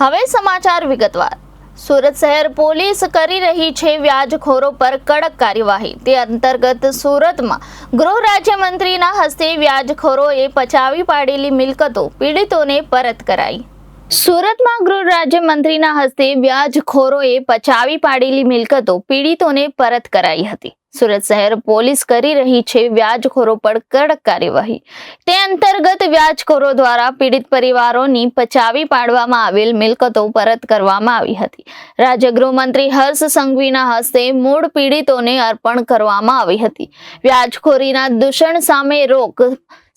હવે સમાચાર વિગતવાર. સુરત શહેર પોલીસ કરી રહી છે વ્યાજખોરો પર કડક કાર્યવાહી. તે અંતર્ગત સુરતમાં ગૃહ રાજ્યમંત્રીના હસ્તે વ્યાજખોરોએ પચાવી પાડેલી મિલકતો પીડિતોને પરત કરાઈ. સુરતમાં ગૃહ રાજ્યમંત્રીના હસ્તે વ્યાજખોરોએ પચાવી પાડેલી મિલકતો પીડિતોને પરત કરાઈ હતી. સુરત શહેર પોલીસ કરી રહી છે વ્યાજખોરો પર કડક કાર્યવાહી. તે અંતર્ગત વ્યાજખોરો દ્વારા પીડિત પરિવારોની પચાવી પાડવામાં આવેલ મિલકતો પરત કરવામાં આવી હતી. રાજ્ય ગૃહમંત્રી હર્ષ સંઘવીના હસ્તે મૂળ પીડિતોને અર્પણ કરવામાં આવી હતી. વ્યાજખોરીના દૂષણ સામે રોક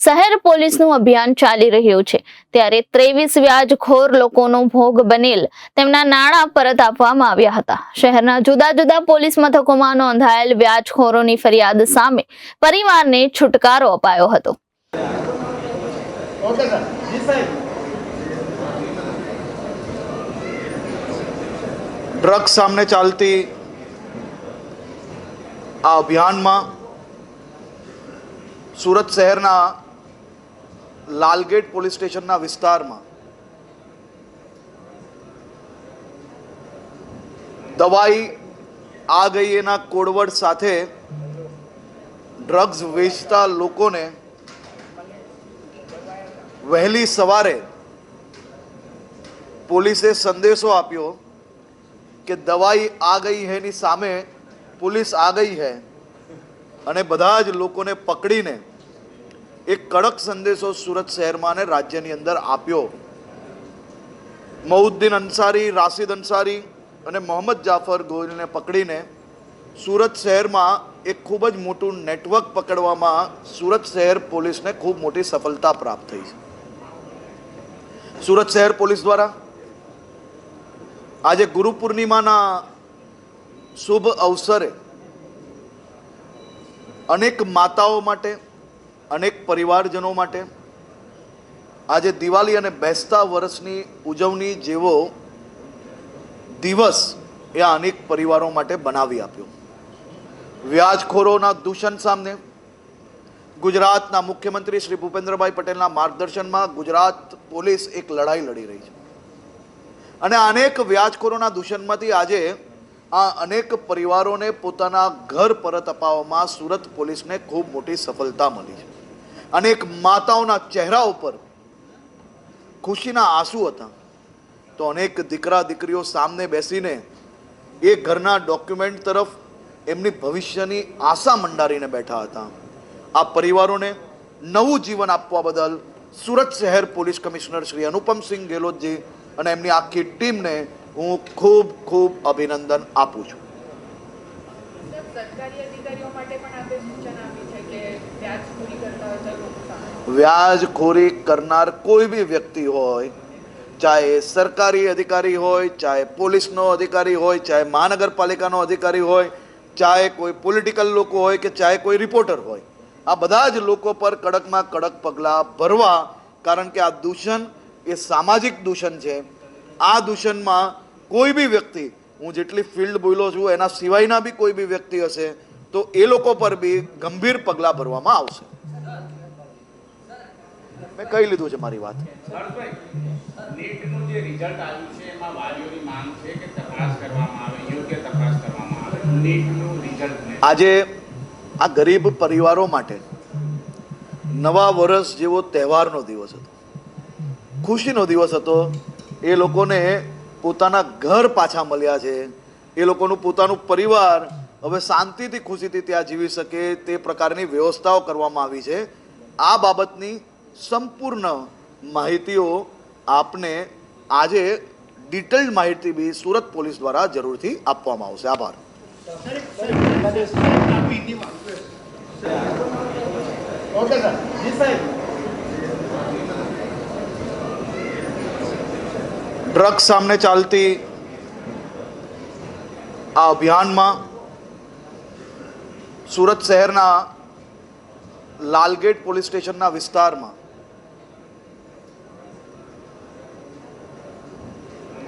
શહેર પોલીસનું અભિયાન ચાલી રહ્યું છે. ત્યારે ત્રેવીસ વ્યાજખોર લોકોનો ભોગ બનેલ તેમના નાણાં પરત આપવામાં આવ્યા હતા. શહેરના જુદા જુદા પોલીસ મથકોમાં નોંધાયેલ વ્યાજખોરોની ફરિયાદ સામે પરિવારને છુટકારો અપાયો હતો. ઓકે સામે ચાલતી આ અભિયાનમાં સુરત શહેરના લાલગેટ પોલીસ સ્ટેશનના વિસ્તારમાં દવાઈ આ ગઈ એના કોડવડ સાથે ડ્રગ્સ વેચતા લોકોને વહેલી સવારે પોલીસે સંદેશો આપ્યો કે દવાઈ આ ગઈ હૈની સામે પોલીસ આ ગઈ હૈ અને બધા જ લોકોને પકડીને એક કડક સંદેશો સુરત શહેરમાં અને રાજ્યની અંદર આપ્યો. મઉદ્દીન અંસારી, રાશિદ અંસારી અને મોહમ્મદ જાફર ગોહિલને પકડીને સુરત શહેરમાં એક ખૂબ જ મોટું નેટવર્ક પકડવામાં સુરત શહેર પોલીસને ખૂબ મોટી સફળતા પ્રાપ્ત થઈ છે. સુરત શહેર પોલીસ દ્વારા આજે ગુરુ પૂર્ણિમાના શુભ અવસરે અનેક માતાઓ માટે, અનેક પરિવારજનો માટે આજે દિવાળી અને બેસતા વર્ષની ઉજવણી જેવો દિવસ એ અનેક પરિવારો માટે બનાવી આપ્યો. વ્યાજખોરોના દૂષણ સામે ગુજરાતના મુખ્યમંત્રી શ્રી ભૂપેન્દ્રભાઈ પટેલના માર્ગદર્શનમાં ગુજરાત પોલીસ એક લડાઈ લડી રહી છે. અને અનેક વ્યાજખોરોના દૂષણમાંથી આજે આ અનેક પરિવારોને પોતાના ઘર પરત અપાવવામાં સુરત પોલીસને ખૂબ મોટી સફળતા મળી છે. અનેક માતાઓના ચહેરા ઉપર ખુશીના આંસુ હતા. તો અનેક દીકરા દીકરીઓ સામને બેસીને એ ઘરના ડોક્યુમેન્ટ તરફ એમની ભવિષ્યની આશા મંડારીને બેઠા હતા. આ પરિવારોને નવું જીવન આપવા બદલ સુરત શહેર પોલીસ કમિશનર શ્રી અનુપમસિંહ ગેહલોતજી અને એમની આખી ટીમને હું ખૂબ ખૂબ અભિનંદન આપું છું. વ્યાજખોરી કરનાર કોઈ બી વ્યક્તિ હોય ચાહે સરકારી અધિકારી હોય, ચાહે પોલીસનો અધિકારી હોય, ચાહે મહાનગરપાલિકાનો અધિકારી હોય, ચાહે કોઈ પોલિટિકલ લોકો હોય કે ચાહે કોઈ રિપોર્ટર હોય. આ બધા જ લોકો પર કડકમાં કડક પગલાં ભરવા, કારણ કે આ દૂષણ એ સામાજિક દૂષણ છે. આ દૂષણમાં કોઈ બી વ્યક્તિ, હું જેટલી ફિલ્ડ બોલ્યો છું, એના સિવાયના બી કોઈ બી વ્યક્તિ હશે, તો એ લોકો પર બી ગંભીર પગલાં ભરવામાં આવશે. મેં કહી લીધું છે મારી વાત. આજે આ ગરીબ પરિવારો માટે નવા વર્ષ જેવો તહેવારનો દિવસ હતો. ખુશીનો દિવસ હતો. એ લોકોને પોતાના ઘર પાછા મળ્યા છે. એ લોકોનું પોતાનું પરિવાર હવે શાંતિથી ખુશીથી ત્યાં જીવી શકે તે પ્રકારની વ્યવસ્થાઓ કરવામાં આવી છે. આ બાબતની સંપૂર્ણ માહિતીઓ આપને આજે ડિટેલ્ડ માહિતી બી સુરત પોલીસ દ્વારા જરૂરથી આપવામાં આવશે. આભાર. ઓકે સર જી સાહેબ ડ્રગ્સ સામે ચાલતી આ અભિયાનમાં સુરત શહેરના લાલગેટ પોલીસ સ્ટેશનના વિસ્તારમાં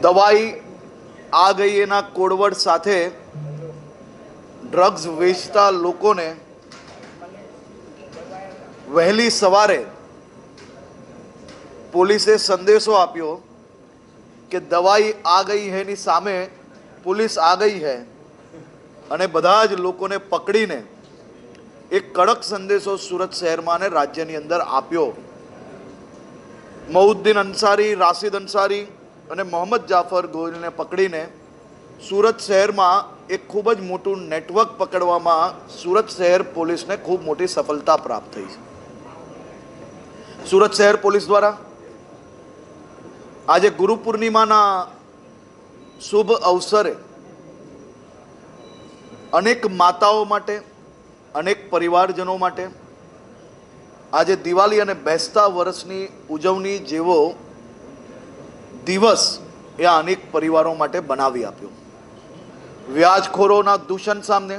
દવાઈ આ ગઈ એના કોડવડ સાથે ડ્રગ્સ વેચતા લોકોને વહેલી સવારે પોલીસે સંદેશો આપ્યો કે દવાઈ આ ગઈ હે ની સામે પોલીસ આ ગઈ હે. અને બધા જ લોકોને પકડીને એક કડક સંદેશો સુરત શહેરમાં અને રાજ્યની અંદર આપ્યો. મઉદ્દીન અંસારી, રાશિદ અંસારી અને મોહમ્મદ જાફર ગોહિલને પકડીને સુરત શહેરમાં એક ખૂબ જ મોટું નેટવર્ક પકડવામાં સુરત શહેર પોલીસને ખૂબ મોટી સફળતા પ્રાપ્ત થઈ છે. સુરત શહેર પોલીસ દ્વારા આજે ગુરુ પૂર્ણિમાના શુભ અવસરે અનેક માતાઓ માટે, અનેક પરિવારજનો માટે આજે દિવાળી અને બેસતા વર્ષની ઉજવણી જેવો દિવસ એ અનેક પરિવારો માટે બનાવી આપ્યો. વ્યાજખોરોના દૂષણ સામે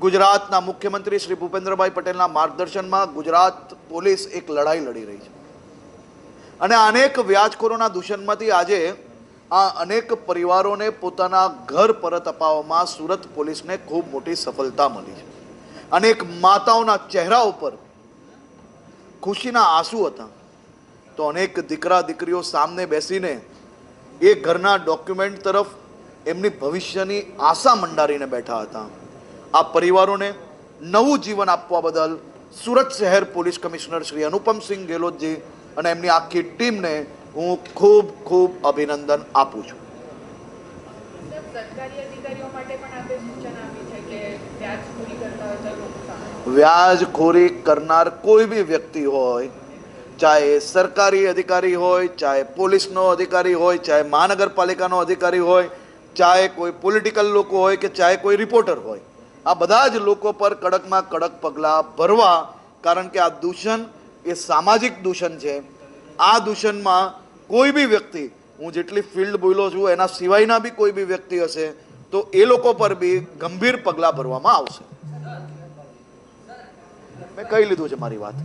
ગુજરાતના મુખ્યમંત્રી શ્રી ભૂપેન્દ્રભાઈ પટેલના માર્ગદર્શનમાં ગુજરાત પોલીસ એક લડાઈ લડી રહી છે. અને અનેક વ્યાજખોરોના દૂષણમાંથી આજે આ અનેક પરિવારોને પોતાના ઘર પરત અપાવવામાં સુરત પોલીસને ખૂબ મોટી સફળતા મળી છે. અનેક માતાઓના ચહેરા ઉપર ખુશીના આંસુ હતા. તો અનેક દીકરા દીકરીઓ સામને બેસીને એ ઘરના ડોક્યુમેન્ટ તરફ એમની ભવિષ્યની આશા મંડારીને બેઠા હતા. આ પરિવારોને નવું જીવન આપવા બદલ સુરત શહેર પોલીસ કમિશનર શ્રી અનુપમસિંહ ગેહલોતજી અને એમની આખી ટીમને હું ખૂબ ખૂબ અભિનંદન આપું છું. વ્યાજખોરી કરનાર કોઈ બી વ્યક્તિ હોય ચાહે સરકારી અધિકારી હોય, ચાહે પોલીસનો અધિકારી હોય, ચાહે મહાનગરપાલિકાનો અધિકારી હોય, ચાહે કોઈ પોલિટિકલ લોકો હોય કે ચાહે કોઈ રિપોર્ટર હોય. આ બધા જ લોકો પર કડકમાં કડક પગલાં ભરવા, કારણ કે આ દૂષણ એ સામાજિક દૂષણ છે. આ દૂષણમાં કોઈ બી વ્યક્તિ, હું જેટલી ફિલ્ડ બોલ્યો છું, એના સિવાયના બી કોઈ બી વ્યક્તિ હશે, તો એ લોકો પર બી ગંભીર પગલાં ભરવામાં આવશે. મેં કહી લીધું છે મારી વાત.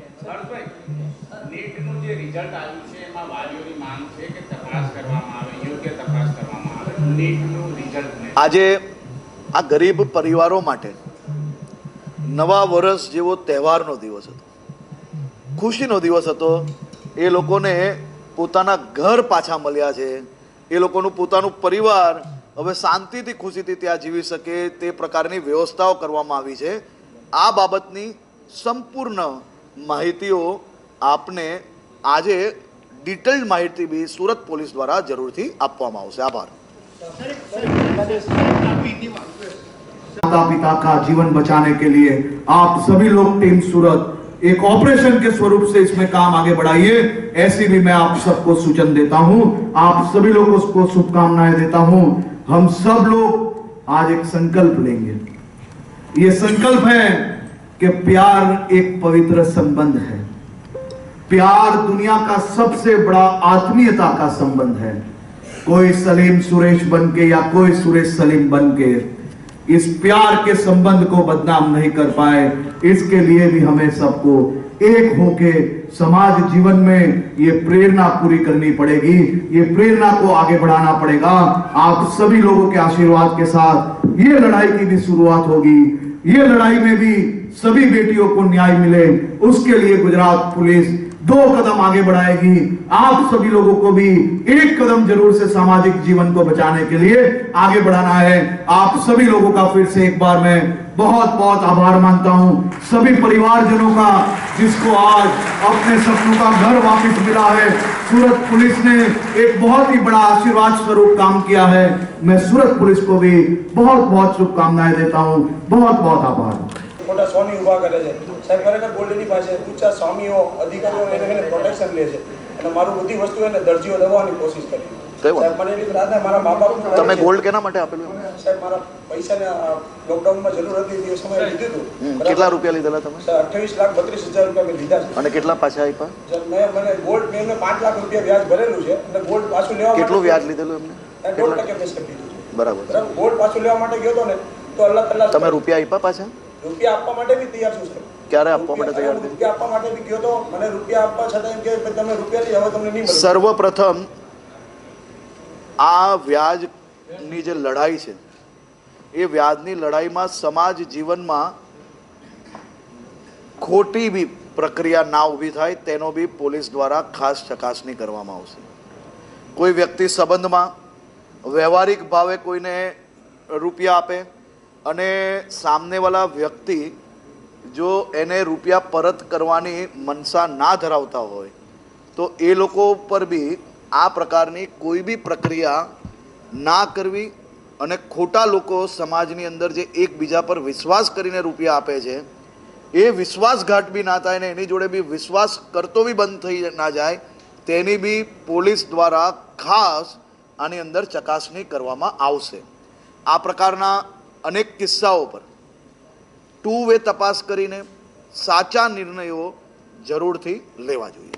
નીટનું જે રિઝલ્ટ આવ્યું છે, એમાં વાલીઓની માંગ છે કે તપાસ કરવામાં આવે, યોગ્ય તપાસ કરવામાં આવે. નીટનું રિઝલ્ટ આજે આ ગરીબ પરિવારો માટે નવા વર્ષ જેવો તહેવારનો દિવસ હતો. ખુશીનો દિવસ હતો. એ લોકોને પોતાના ઘર પાછા મળ્યા છે. એ લોકોનું પોતાનું પરિવાર હવે શાંતિથી, ખુશીથી ત્યાં જીવી શકે તે પ્રકારની વ્યવસ્થાઓ કરવામાં આવી છે. આ બાબતની સંપૂર્ણ માહિતીઓ આપને આજે ડિટેલ્ડ માહિતી બી સુરત પોલીસ દ્વારા જરૂરથી આપવામાં આવશે આભાર माता पिता का जीवन बचाने के लिए आप सभी लोग टीम सूरत एक ऑपरेशन के स्वरूप से इसमें काम आगे बढ़ाइए ऐसी भी मैं आप सबको सूचन देता हूं आप सभी लोगों को शुभकामनाएं देता हूं हम सब लोग आज एक संकल्प लेंगे ये संकल्प है कि प्यार एक पवित्र संबंध है प्यार दुनिया का सबसे बड़ा आत्मीयता का संबंध है। कोई सलीम सुरेश बन के या कोई सुरेश सलीम बन के इस प्यार के संबंध को बदनाम नहीं कर पाए, इसके लिए भी हमें सबको एक होके समाज जीवन में ये प्रेरणा पूरी करनी पड़ेगी, ये प्रेरणा को आगे बढ़ाना पड़ेगा। आप सभी लोगों के आशीर्वाद के साथ ये लड़ाई की भी शुरुआत होगी। ये लड़ाई में भी सभी बेटियों को न्याय मिले, उसके लिए गुजरात पुलिस दो कदम आगे बढ़ाएगी। आप सभी लोगों को भी एक कदम ज़रूर से सामाजिक जीवन को बचाने के लिए आगे बढ़ाना है। आप सभी लोगों का फिर से एक बार मैं बहुत बहुत आभार मानता हूँ। सभी परिवारजनों का, जिसको आज अपने सपनों का घर वापस मिला है। सूरत पुलिस ने एक बहुत ही बड़ा आशीर्वाद स्वरूप काम किया है। मैं सूरत पुलिस को भी बहुत बहुत शुभकामनाएँ देता हूँ। बहुत बहुत आभार સાહેબ ખરેખર ગોલ્ડની પાસે ઊંચા સ્વામીઓ અધિકારીઓ એને એને પ્રોટેક્શન લે છે. અને મારું બધી વસ્તુ એને દરજીઓ દબાવવાની કોશિશ કરી. કઈ વાત? સાહેબ મને એટલી પ્રાર્થના મારા મા બાપ તમે ગોલ્ડ કેના માટે આપેલું સાહેબ મારા પૈસાને લોકડાઉનમાં જરૂર હતી સમયે લીધું હતું. કેટલા રૂપિયા લીધેલા તમે? અઠ્યાવીસ લાખ બત્રીસ હજાર રૂપિયા મેં લીધા છે. અને કેટલા પાછા આપ્યા મેં મને ગોલ્ડ મેં એમને પાંચ લાખ રૂપિયા વ્યાજ ભરેલું છે અને ગોલ્ડ પાછું લેવા કેટલું વ્યાજ લીધેલું એમને? દોઢ ટકે મેં લીધું બરાબર. ગોલ્ડ પાછું લેવા માટે ગયો હતો ને તો અલ્લાહ તમે રૂપિયા આપ્યા પાછા? રૂપિયા આપવા માટે બી તૈયાર છું સાહેબ. ક્યારે આપવા માટે તૈયાર રૂપિયા રૂપિયા આપવા માટે બી ગયો તો મને રૂપિયા આપવા છતાં એમ કે તમે રૂપિયા લઈ હવે તમને નહીં સર્વપ્રથમ આ વ્યાજની જે લડાઈ છે એ વ્યાજની લડાઈમાં સમાજ જીવનમાં ખોટી બી પ્રક્રિયા ના ઊભી થાય તેનો બી પોલીસ દ્વારા ખાસ ચકાસણી કરવામાં આવશે. કોઈ વ્યક્તિ સંબંધમાં વ્યવહારિક ભાવે કોઈને રૂપિયા આપે અને સામનેવાળા વ્યક્તિ જો એને રૂપિયા પરત કરવાની મનસા ના ધરાવતા હોય, તો એ લોકો પર બી આ પ્રકારની કોઈ બી પ્રક્રિયા ના કરવી અને ખોટા લોકો સમાજની અંદર જે એકબીજા પર વિશ્વાસ કરીને રૂપિયા આપે છે, એ વિશ્વાસઘાત બી ના થાય ને એની જોડે બી વિશ્વાસ કરતો બી બંધ થઈ ના જાય, તેની બી પોલીસ દ્વારા ખાસ આની અંદર ચકાસણી કરવામાં આવશે. આ પ્રકારના અનેક કિસ્સાઓ પર ટુ વે તપાસ કરીને સાચા નિર્ણયો જરૂરથી લેવા જોઈએ.